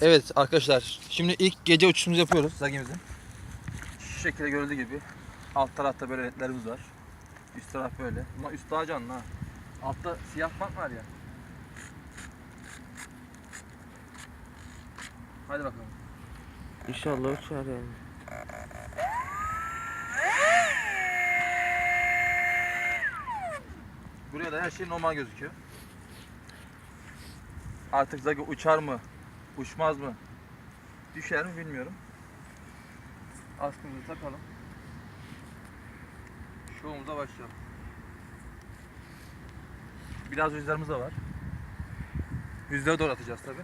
Evet arkadaşlar şimdi ilk gece uçuşumuzu yapıyoruz Zagi'mizin. Şu şekilde görüldüğü gibi alt tarafta böyle ledlerimiz var. Üst taraf böyle. Ama üst daha canlı ha. Altta siyah bant var ya. Hadi bakalım. İnşallah uçar yani. Buraya da her şey normal gözüküyor. Artık Zagi uçar mı? Uçmaz mı? Düşer mi bilmiyorum. Askımızı takalım. Şovumuza başlayalım. Biraz rüzgarımız da var. Rüzgarı doğru atacağız tabi.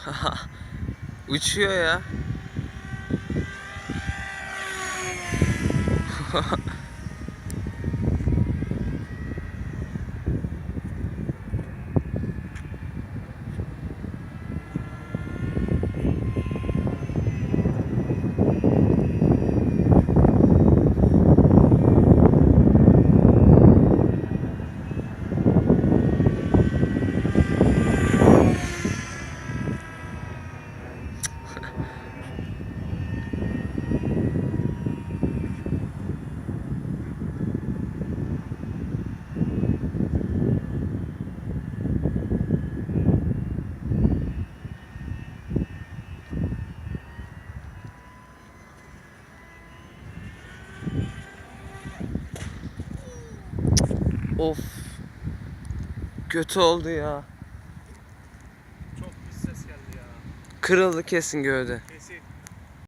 Uçuyor ya. Of. Kötü oldu ya. Çok pis ses geldi ya. Kırıldı kesin gövde. Kesin.